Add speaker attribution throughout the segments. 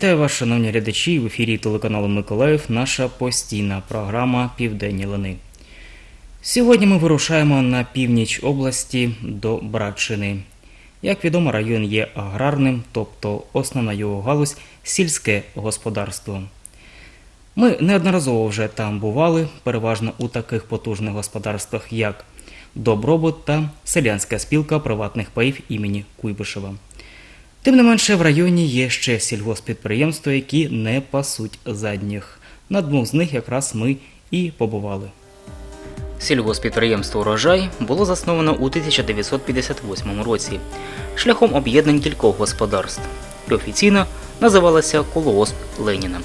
Speaker 1: Вітаю вас, шановні глядачі. В ефірі телеканалу Миколаїв наша постійна програма Південні лани. Сьогодні ми вирушаємо на північ області до Братчини. Як відомо, район є аграрним, тобто основна його галузь сільське господарство. Ми неодноразово вже там бували, переважно у таких потужних господарствах, як Добробут та Селянська спілка приватних паїв імені Куйбишева. Тим не менше, в районі є ще сільгоспідприємства, які не пасуть задніх. На двох з них якраз ми і побували. Сільгоспідприємство Урожай було засновано у 1958 році шляхом об'єднань кількох господарств і офіційно називалося Колоосп Леніна.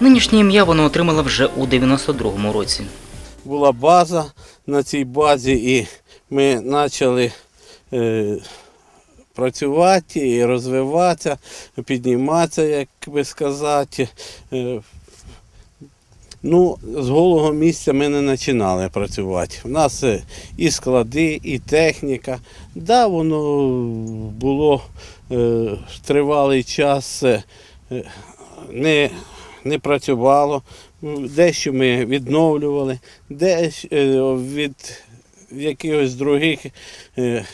Speaker 1: Нинішнє ім'я воно отримало вже у 92-му році.
Speaker 2: була база на цій базі, і ми почали е, працювати і розвиватися, підніматися, як би сказати. Е, ну, з голого місця ми не починали працювати. У нас е, і склади, і техніка. Да, воно було е, тривалий час. е, е, не, не працювало. Дещо ми відновлювали, дещо е, від якихось других е,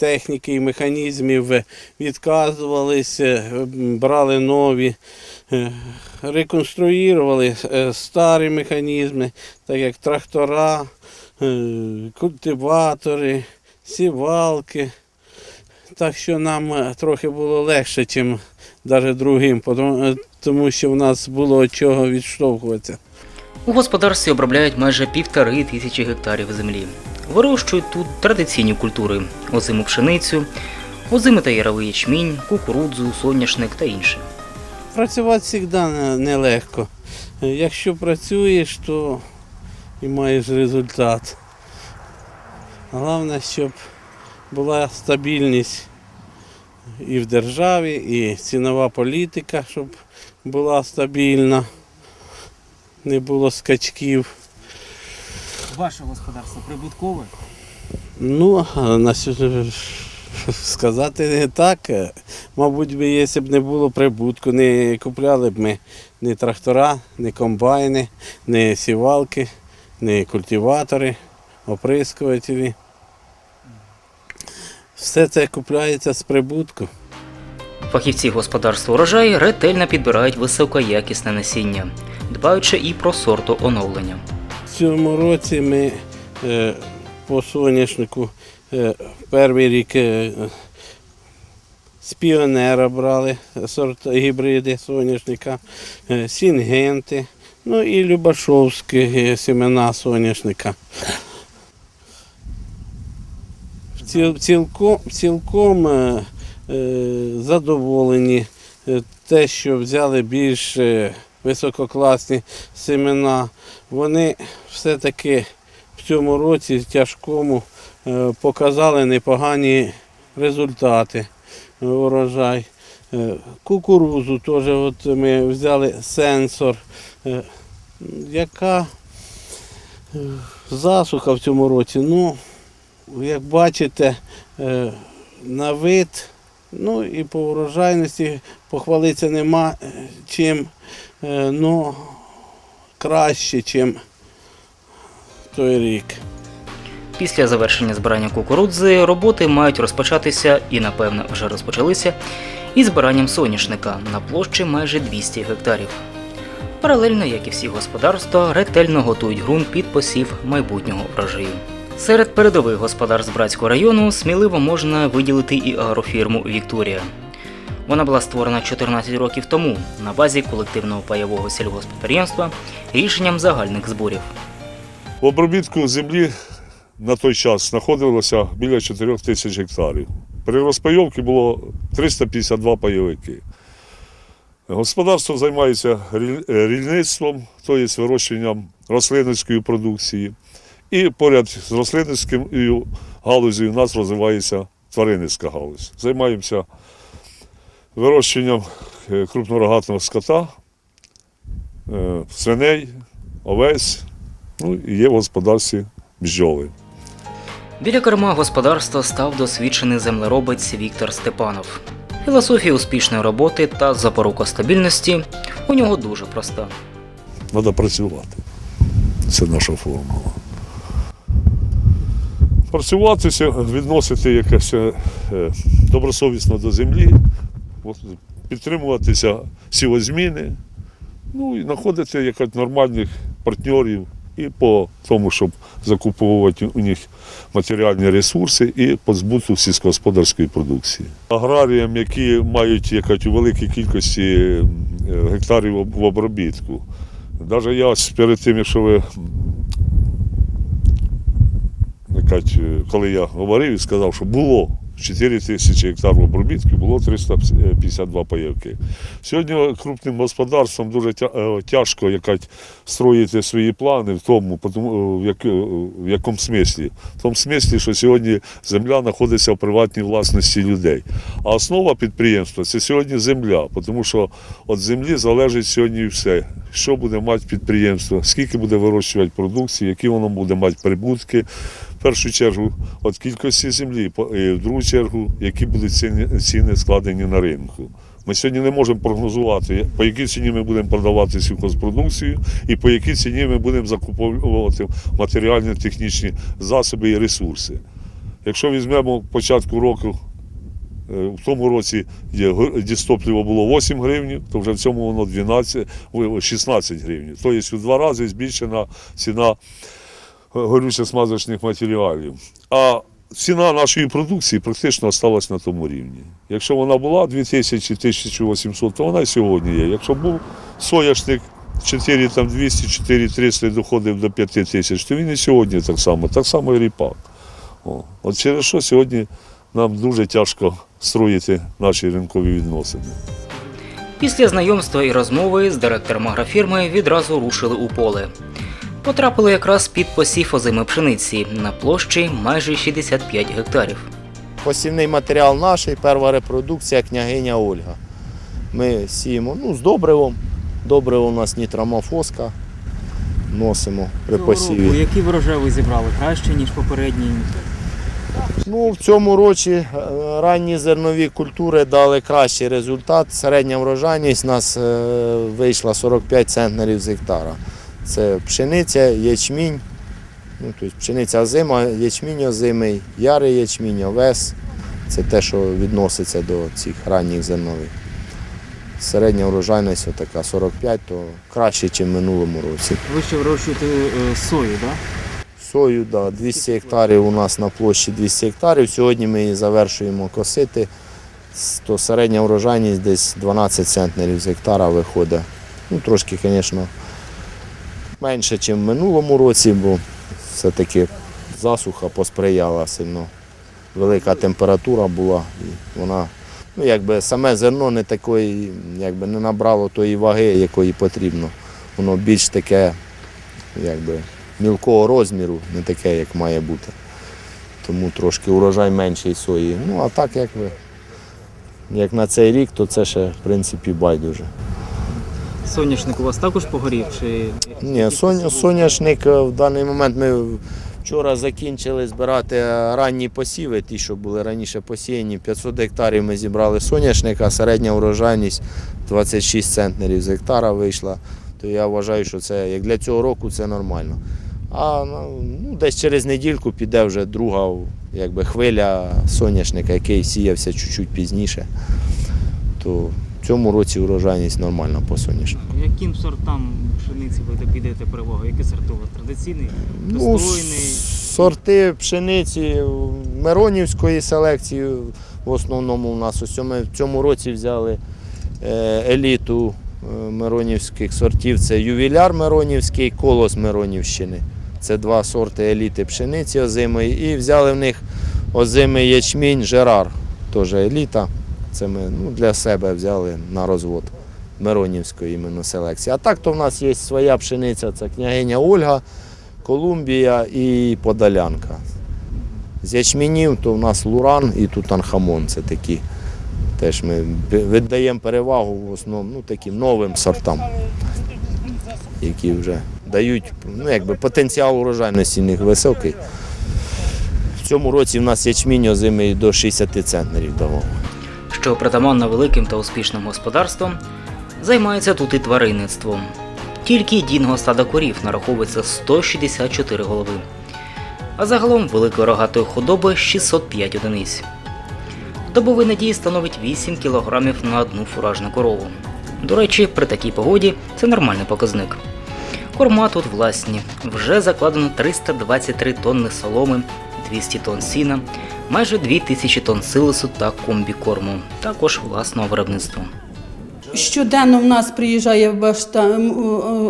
Speaker 2: техніки і механізмів е, відказувалися, е, брали нові, е, реконструювали старі механізми, так як трактора, культиватори, сівалки. Так що нам трохи було легше, ніж навіть другим, тому- що в нас було чого відштовхуватися.
Speaker 1: У господарстві обробляють майже півтори тисячі гектарів землі. Вирощують тут традиційні культури озиму пшеницю, озимий та яровий ячмінь, кукурудзу, соняшник та інше.
Speaker 2: Працювати завжди нелегко. Якщо працюєш, то і маєш результат. Головне, щоб була стабільність і в державі, і цінова політика, щоб була стабільна, не було скачків.
Speaker 1: Ваше господарство прибуткове?
Speaker 2: Ну, на сказати не так. Мабуть, би, якщо б не було прибутку, не купляли б ми ні трактора, ні комбайни, ні сівалки, ні культиватори, оприскувателі. Все це купляється з прибутку.
Speaker 1: Фахівці господарства урожай ретельно підбирають високоякісне насіння, дбаючи і про сорту оновлення.
Speaker 2: Цьому році ми е, по соняшнику е, перший рік е, з піонера брали сорт гібриди соняшника, сінгенти, ну і Любашовські семена соняшника. Цілком цілком задоволені те, що взяли більш е, висококласні семена. Вони все-таки в цьому році тяжкому е, показали непогані результати урожай. Е, Кукурузу теж от ми взяли сенсор, е, яка засуха в цьому році. Ну, як бачите, на вид, ну і по урожайності похвалитися нема чим. Е, Ну, краще, ніж той рік.
Speaker 1: Після завершення збирання кукурудзи роботи мають розпочатися і, напевно, вже розпочалися із збиранням соняшника на площі майже 200 гектарів. Паралельно, як і всі господарства, ретельно готують ґрунт під посів майбутнього врожаю. Серед передових господарств Братського району сміливо можна виділити і агрофірму Вікторія. Вона була створена 14 років тому на базі колективного пайового сільгоспідприємства рішенням загальних зборів.
Speaker 3: Обробітку землі на той час знаходилося біля 4 тисяч гектарів. При розпайовці було 352 пайовики. Господарство займається е, рільництвом, тобто вирощуванням рослинницької продукції. І поряд з рослинницькою галузю у нас розвивається тваринницька галузь. Займаємося вирощуванням е, крупнорогатного скота, е, свиней, овець, ну і є в господарстві бджоли.
Speaker 1: Біля керма господарства став досвідчений землеробець Віктор Степанов. Філософія успішної роботи та запорука стабільності у нього дуже проста.
Speaker 3: Треба працювати. Це наша формула. Працюватися, відносити якось е, добросовісно до землі, підтримуватися сівозміни, ну і знаходити якось нормальних партнерів і по тому, щоб закуповувати у них матеріальні ресурси і по збуту сільськогосподарської продукції. Аграріям, які мають якось у великій кількості е, гектарів в обробітку. Навіть я перед тим, якщо ви е, коли я говорив і сказав, що було 4 тисячі гектар в обробітку, було 352 паївки. Сьогодні крупним господарствам дуже е, тяжко якась строїти свої плани в тому, е, е, в якому смислі? В тому смислі, що сьогодні земля знаходиться в приватній власності людей. А основа підприємства це сьогодні земля, тому що від землі залежить сьогодні все. Що буде мати підприємство, скільки буде вирощувати продукції, які воно буде мати прибутки. В першу чергу від кількості землі, і в другу чергу, які будуть ціни, складені на ринку. Ми сьогодні не можемо прогнозувати, по якій ціні ми будемо продавати сільхозпродукцію і по якій ціні ми будемо закуповувати матеріальні технічні засоби і ресурси. Якщо візьмемо початку року, е, в тому році дістопливо було 8 гривень, то вже в цьому воно 12, 16 гривень. Тобто у два рази збільшена ціна горючо-смазочних матеріалів. А ціна нашої продукції практично осталась на тому рівні. Якщо вона була 2000-1800, то вона і сьогодні є. Якщо був соняшник 4 там 200, 4 300 і доходив до 5 тисяч, то він і сьогодні так само, так само і ріпак. О. От через що сьогодні нам дуже тяжко строїти наші ринкові відносини.
Speaker 1: Після знайомства і розмови з директором агрофірми відразу рушили у поле. Потрапили якраз під посів озими пшениці на площі майже 65 гектарів.
Speaker 4: Посівний матеріал наш, перша репродукція княгиня Ольга. Ми сіємо ну, з добривом. Добриво у нас нітрамофоска. Носимо при посіві.
Speaker 1: Який врожай ви зібрали краще, ніж попередній?
Speaker 4: Ну, в цьому році е, ранні зернові культури дали кращий результат. Середня врожайність у нас е, вийшла 45 центнерів з гектара. Це пшениця, ячмінь, ну, тобто пшениця озима, ячмінь озимий, ярий ячмінь, овес. Це те, що відноситься до цих ранніх зернових. Середня врожайність така 45, то краще, ніж в минулому році.
Speaker 1: Ви ще вирощуєте сою, так?
Speaker 4: Сою, да, 200 гектарів у нас на площі 200 гектарів. Сьогодні ми її завершуємо косити. То середня врожайність десь 12 центнерів з гектара виходить. Ну, трошки, звісно, менше, ніж в минулому році, бо все-таки засуха посприяла сильно. Велика температура була, і вона, ну, якби саме зерно не такої, якби не набрало тої ваги, якої потрібно. Воно більш таке, якби, мілкого розміру, не таке, як має бути. Тому трошки урожай менший сої. Ну, а так, як як на цей рік, то це ще, в принципі, байдуже.
Speaker 1: Соняшник у вас також погорів? Чи...
Speaker 4: Ні, соня, соняшник е, в даний момент ми вчора закінчили збирати е, ранні посіви, ті, що були раніше посіяні. 500 гектарів ми зібрали соняшника, середня урожайність 26 центнерів з гектара вийшла. То я вважаю, що це як для цього року це нормально. А ну, ну, десь через недільку піде вже друга якби, хвиля соняшника, який сіявся чуть-чуть пізніше. То цьому році урожайність нормальна по соняшнику.
Speaker 1: Яким сортам пшениці ви підете перевагу? Які сорти у вас традиційний?
Speaker 4: Ну, сорти пшениці Миронівської селекції в основному у нас. Ось ми в цьому році взяли е, еліту е, миронівських сортів. Це ювіляр Миронівський, колос Миронівщини. Це два сорти еліти пшениці озимої. І взяли в них озимий ячмінь Жерар, теж еліта. Це ми ну, для себе взяли на розвод Миронівської іменно селекції. А так то в нас є своя пшениця, це княгиня Ольга. Колумбія і Подолянка. З ячмінів то в нас Луран і Тутанхамон. Це такі. Теж ми віддаємо перевагу в основному ну, таким новим сортам, які вже дають ну, якби, потенціал урожайності них високий. В цьому році в нас ячмінь озимий до 60 центнерів давав.
Speaker 1: Що притаманна великим та успішним господарствам, займається тут і тваринництвом. Тільки єдиного стада корів нараховується 164 голови, а загалом великої рогатої худоби 605 одиниць. Добовий надій становить 8 кг на одну фуражну корову. До речі, при такій погоді це нормальний показник. Корма тут власні. Вже закладено 323 тонни соломи, 200 тонн сіна, майже 2000 тонн силосу та комбікорму, також власного виробництва.
Speaker 5: Щоденно в нас приїжджає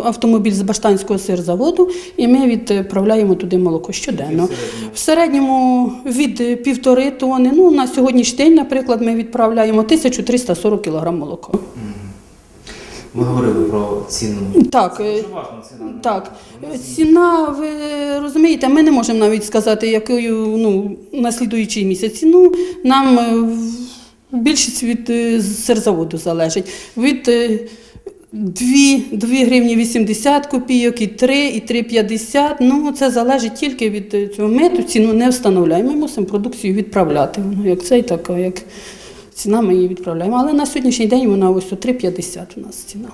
Speaker 5: автомобіль з баштанського сирзаводу, і ми відправляємо туди молоко щоденно. В середньому від півтори тони. Ну, на сьогоднішній день, наприклад, ми відправляємо 1340 кг молока.
Speaker 1: Ви говорили про ціну.
Speaker 5: Так, е, так. Ціна, ви розумієте, ми не можемо навіть сказати, якою ну, на слідуючий місяць ціну. Нам е, більшість від е, сирзаводу залежить. Від е, 2, 2 гривні 80 копійок, і 3, і 3,50. Ну, це залежить тільки від цього. Ми ту ціну не встановляємо. Ми мусимо продукцію відправляти. Як це і така, як ціна ми її відправляємо. Але на сьогоднішній день вона ось о 3,50 у нас ціна.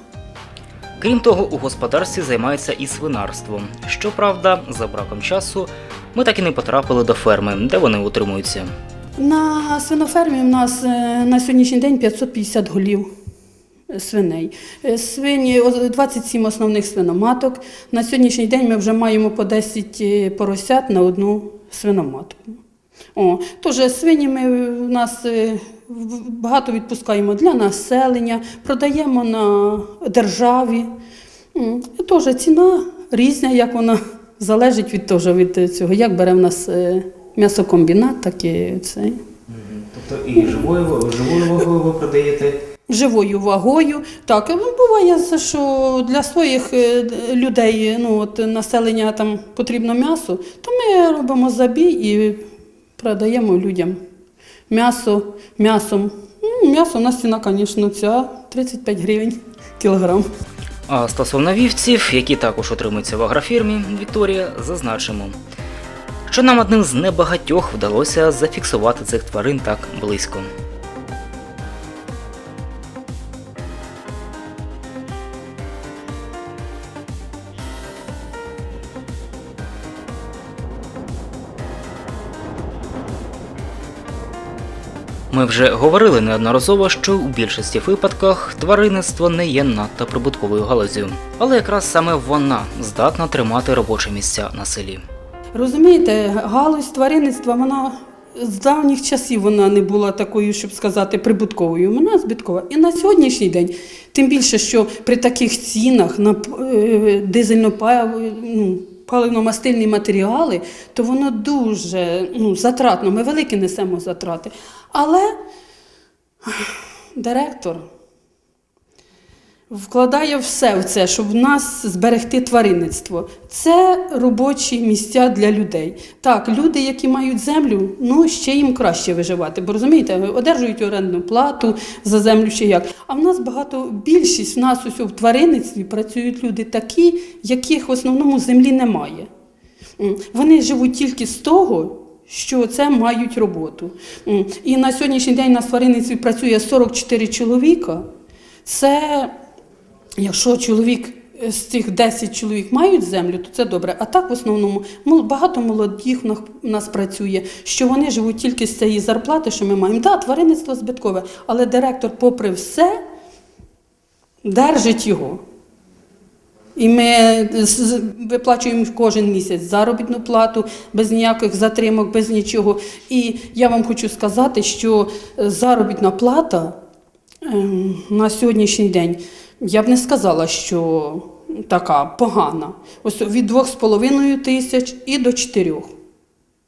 Speaker 1: Крім того, у господарстві займаються і свинарством. Щоправда, за браком часу ми так і не потрапили до ферми, де вони утримуються.
Speaker 5: На свинофермі в нас е, на сьогоднішній день 550 голів е, свиней. Е, Свині, 27 основних свиноматок. На сьогоднішній день ми вже маємо по 10 е, поросят на одну свиноматку. О, тож свині ми е, в нас е, багато відпускаємо для населення, продаємо на державі. Теж ціна різна, як вона залежить від того, від цього, як бере в нас е, м'ясокомбінат, так і цей.
Speaker 1: Тобто і живою живою вагою ви продаєте.
Speaker 5: Живою вагою. Так, ну, буває, що для своїх е, людей, ну, от, населення там потрібно м'ясо, то ми робимо забій і продаємо людям м'ясо м'ясом. Ну, м'ясо у нас ціна, звісно, ця 35 гривень кілограм.
Speaker 1: А стосовно вівців, які також отримуються в агрофірмі Вікторія, зазначимо, що нам одним з небагатьох вдалося зафіксувати цих тварин так близько. Ми вже говорили неодноразово, що у більшості випадках тваринництво не є надто прибутковою галузю, але якраз саме вона здатна тримати робочі місця на селі.
Speaker 5: Розумієте, галузь тваринництва, вона з давніх часів вона не була такою, щоб сказати, прибутковою. Вона збиткова. І на сьогоднішній день, тим більше, що при таких цінах на е, дизельно ну, паливно-мастильні матеріали, то воно дуже ну, затратно. Ми великі несемо затрати. Але директор вкладає все в це, щоб в нас зберегти тваринництво. Це робочі місця для людей. Так, люди, які мають землю, ну ще їм краще виживати. Бо розумієте, одержують орендну плату за землю чи як. А в нас багато більшість в нас ось в тваринництві працюють люди такі, яких в основному землі немає. Вони живуть тільки з того, що це мають роботу. І на сьогоднішній день на тваринництві працює 44 чоловіка. Це якщо чоловік е, з цих 10 чоловік мають землю, то це добре. А так в основному багато молодих в нас- працює, що вони живуть тільки з цієї зарплати, що ми маємо. Так, тваринництво збиткове, але директор, попри все, держить його. І ми з- виплачуємо кожен місяць заробітну плату без ніяких затримок, без нічого. І я вам хочу сказати, що е, заробітна плата ем, на сьогоднішній день я б не сказала, що така погана. Ось від 2,5 тисяч і до 4.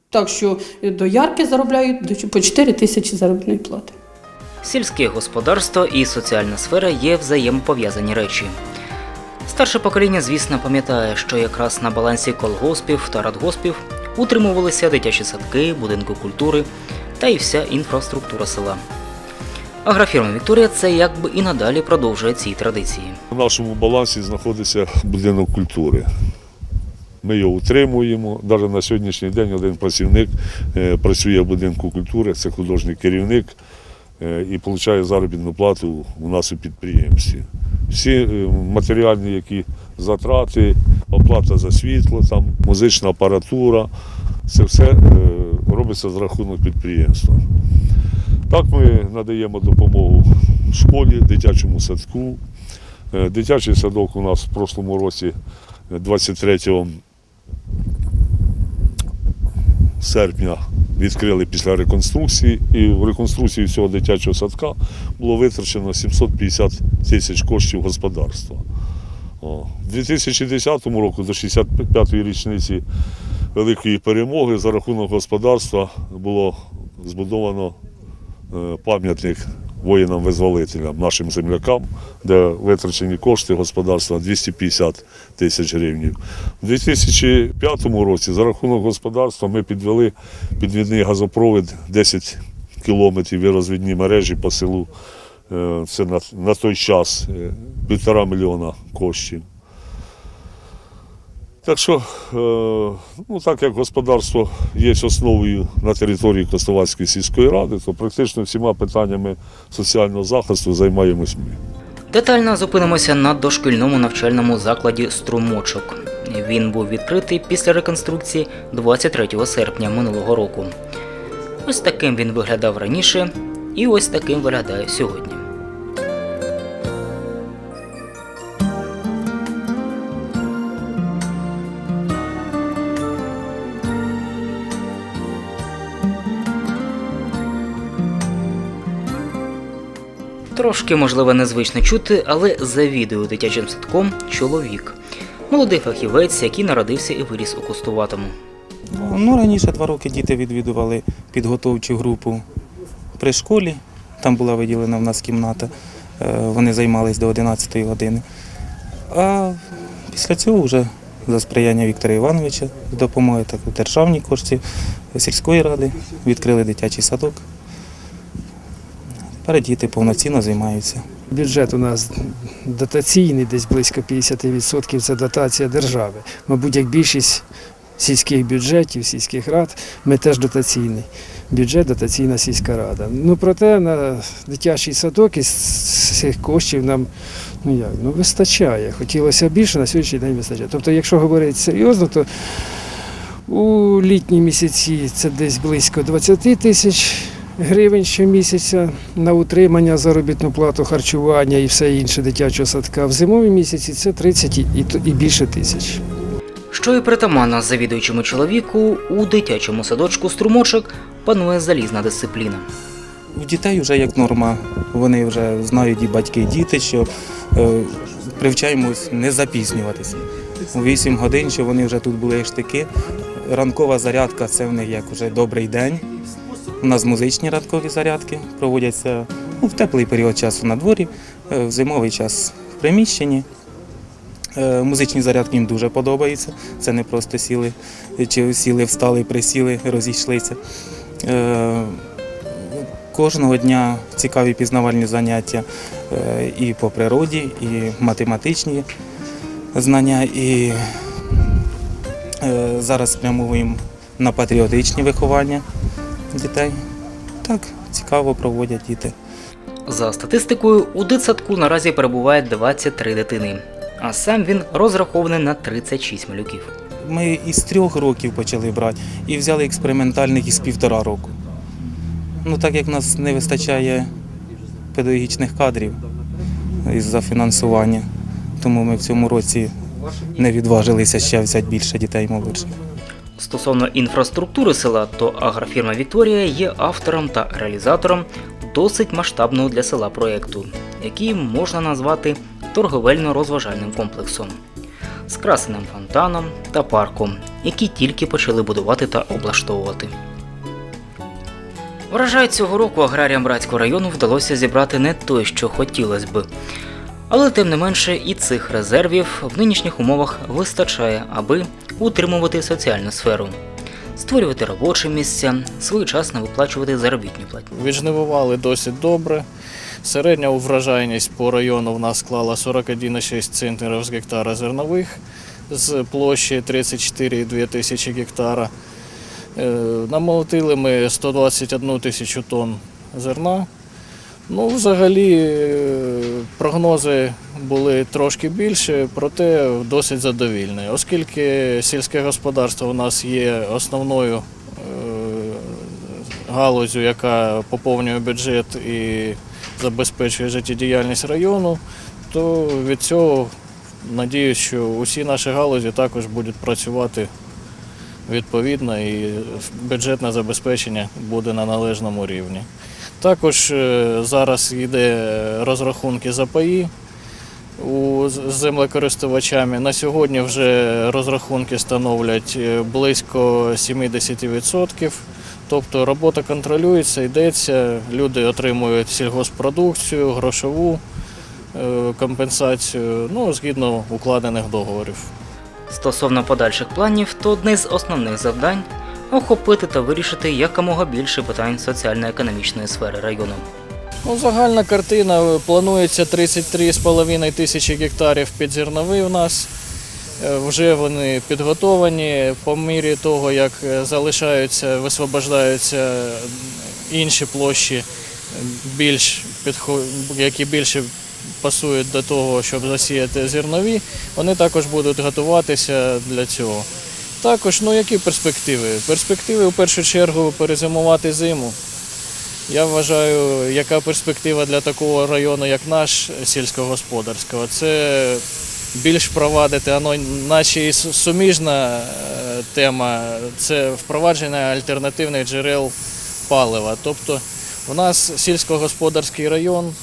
Speaker 5: Так що до ярки заробляють по 4 тисячі заробітної плати.
Speaker 1: Сільське господарство і соціальна сфера є взаємопов'язані речі. Старше покоління, звісно, пам'ятає, що якраз на балансі колгоспів та радгоспів утримувалися дитячі садки, будинки культури та й вся інфраструктура села. Агрофірма Вікторія це якби і надалі продовжує ці традиції.
Speaker 3: В нашому балансі знаходиться будинок культури. Ми його утримуємо. Навіть на сьогоднішній день один працівник е, працює в будинку культури, це художній керівник. е, і отримує заробітну плату у нас у підприємстві. Всі е, матеріальні які затрати, оплата за світло, там, музична апаратура, це все робиться за рахунок підприємства. Так ми надаємо допомогу школі, дитячому садку. Е, Дитячий садок у нас в прошлому році, е, 23 серпня, відкрили після реконструкції. І в реконструкції цього дитячого садка було витрачено 750 тисяч коштів господарства. У 2010 року до 65-ї річниці великої перемоги за рахунок господарства було збудовано е, пам'ятник воїнам-визволителям, нашим землякам, де витрачені кошти господарства 250 тисяч гривень. У 2005 році за рахунок господарства ми підвели підвідний газопровід 10 кілометрів і розвідні мережі по селу. Е, Це на, на той час е, півтора мільйона коштів. Так що, е, ну так як господарство є основою на території Костовацької сільської ради, то практично всіма питаннями соціального захисту займаємось ми.
Speaker 1: Детально зупинимося на дошкільному навчальному закладі Струмочок. Він був відкритий після реконструкції 23 серпня минулого року. Ось таким він виглядав раніше, і ось таким виглядає сьогодні. Трошки, можливо, незвично чути, але завідує дитячим садком чоловік. Молодий фахівець, який народився і виріс у Кустуватому.
Speaker 6: Ну, раніше два роки діти відвідували підготовчу групу при школі. Там була виділена в нас кімната. Е, Вони займалися до 11 години. А після цього вже за сприяння Віктора Івановича з допомогою так, державні кошти сільської ради відкрили дитячий садок. Тепер діти повноцінно займаються.
Speaker 7: Бюджет у нас дотаційний, десь близько 50% це дотація держави. Мабуть, як більшість сільських бюджетів, сільських рад, ми теж дотаційний. Бюджет дотаційна сільська рада. Ну проте на дитячий садок із цих коштів нам ну як, ну, вистачає. Хотілося більше, на сьогоднішній день вистачає. Тобто, якщо говорити серйозно, то у літні місяці це десь близько 20 тисяч гривень щомісяця на утримання, заробітну плату, харчування і все інше дитячого садка. В зимові місяці це 30 і, більше тисяч.
Speaker 1: Що і притаманно завідуючому чоловіку, у дитячому садочку струмочок панує залізна дисципліна.
Speaker 6: У дітей вже як норма. Вони вже знають і батьки, і діти, що е, привчаємось не запізнюватися. У 8 годин, що вони вже тут були штики. Ранкова зарядка це в них як вже добрий день. У нас музичні ранкові зарядки проводяться ну, в теплий період часу на дворі, е, в зимовий час в приміщенні. Е, Музичні зарядки їм дуже подобаються. Це не просто сіли, чи сіли, встали, присіли, розійшлися. Е, Кожного дня цікаві пізнавальні заняття е, і по природі, і математичні знання. І е, зараз спрямовуємо на патріотичні виховання дітей. Так, цікаво проводять діти.
Speaker 1: За статистикою, у дитсадку наразі перебуває 23 дитини, а сам він розрахований на 36 малюків.
Speaker 6: Ми із трьох років почали брати і взяли експериментальних із півтора року. Ну, так як нас не вистачає педагогічних кадрів із-за фінансування, тому ми в цьому році не відважилися ще взяти більше дітей молодших.
Speaker 1: Стосовно інфраструктури села, то агрофірма Вікторія є автором та реалізатором досить масштабного для села проєкту, який можна назвати торговельно-розважальним комплексом з красеним фонтаном та парком, які тільки почали будувати та облаштовувати. Врожай цього року аграріям Братського району вдалося зібрати не той, що хотілося би. Але тим не менше і цих резервів в нинішніх умовах вистачає, аби утримувати соціальну сферу, створювати робочі місця, своєчасно виплачувати заробітні платні.
Speaker 8: Віджнивували досить добре. Середня врожайність по району в нас склала 41,6 центнерів з гектара зернових з площі 34,2 тисячі гектара. Е, Намолотили ми 121 тисячу тонн зерна. Ну, взагалі, е, прогнози були трошки більше, проте досить задовільні. Оскільки сільське господарство у нас є основною е, галузю, яка поповнює бюджет і забезпечує життєдіяльність району, то від цього надіюсь, що усі наші галузі також будуть працювати відповідно і бюджетне забезпечення буде на належному рівні. Також е, зараз йде розрахунки за паї у землекористувачами. На сьогодні вже розрахунки становлять е, близько 70%. Тобто робота контролюється, йдеться, люди отримують сільгоспродукцію, грошову е, компенсацію, ну, згідно укладених договорів.
Speaker 1: Стосовно подальших планів, то одне з основних завдань охопити та вирішити якомога більше питань соціально-економічної сфери району.
Speaker 8: Ну, загальна картина планується 33,5 тисячі гектарів підзерновий у нас. Е, Вже вони підготовані по мірі того, як е, залишаються, висвобождаються інші площі, е, більш підхо- які більше пасують до того, щоб засіяти зернові, вони також будуть готуватися для цього. Також, ну які перспективи? Перспективи в першу чергу перезимувати зиму. Я вважаю, яка перспектива для такого району, як наш сільськогосподарського, це більш впровадити, ано наче і суміжна е, тема це впровадження альтернативних джерел палива. Тобто у нас сільськогосподарський район,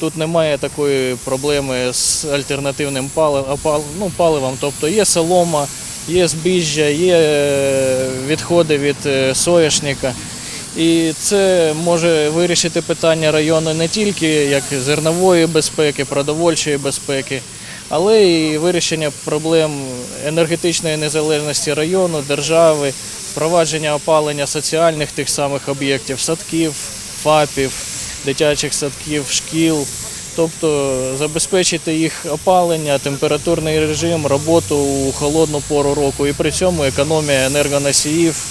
Speaker 8: тут немає такої проблеми з альтернативним палив- опал- ну, паливом. Тобто є солома, є збіжжя, є е, відходи від е, соняшника. І це може вирішити питання району не тільки як зернової безпеки, продовольчої безпеки, але і вирішення проблем енергетичної незалежності району, держави, впровадження опалення соціальних тих самих об'єктів, садків, ФАПів, дитячих садків, шкіл. Тобто забезпечити їх опалення, температурний режим, роботу у холодну пору року і при цьому економія енергоносіїв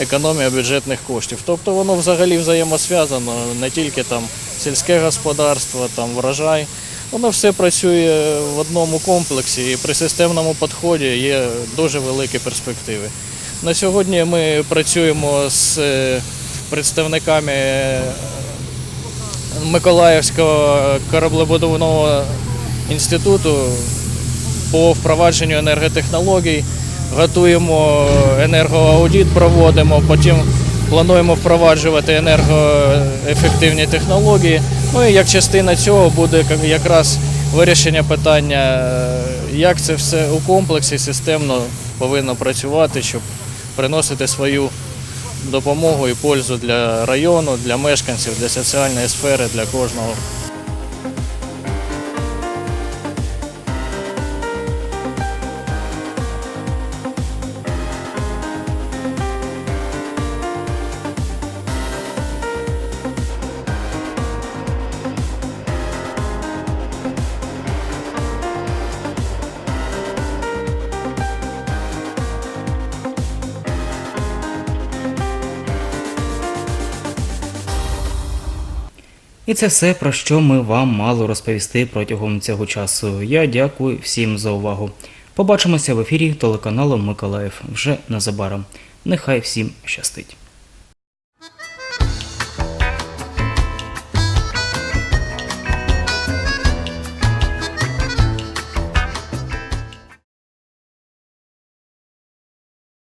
Speaker 8: економія бюджетних коштів. Тобто воно взагалі взаємосв'язано, не тільки там сільське господарство, там врожай. Воно все працює в одному комплексі і при системному підході є дуже великі перспективи. На сьогодні ми працюємо з е, представниками Миколаївського кораблебудівного інституту по впровадженню енерготехнологій. Готуємо енергоаудит, проводимо, потім плануємо впроваджувати енергоефективні технології. Ну і як частина цього буде якраз вирішення питання, е, як це все у комплексі системно повинно працювати, щоб приносити свою допомогу і пользу для району, для мешканців, для соціальної сфери, для кожного.
Speaker 1: Це все, про що ми вам мали розповісти протягом цього часу. Я дякую всім за увагу. Побачимося в ефірі телеканалу Миколаїв вже незабаром. Нехай всім щастить.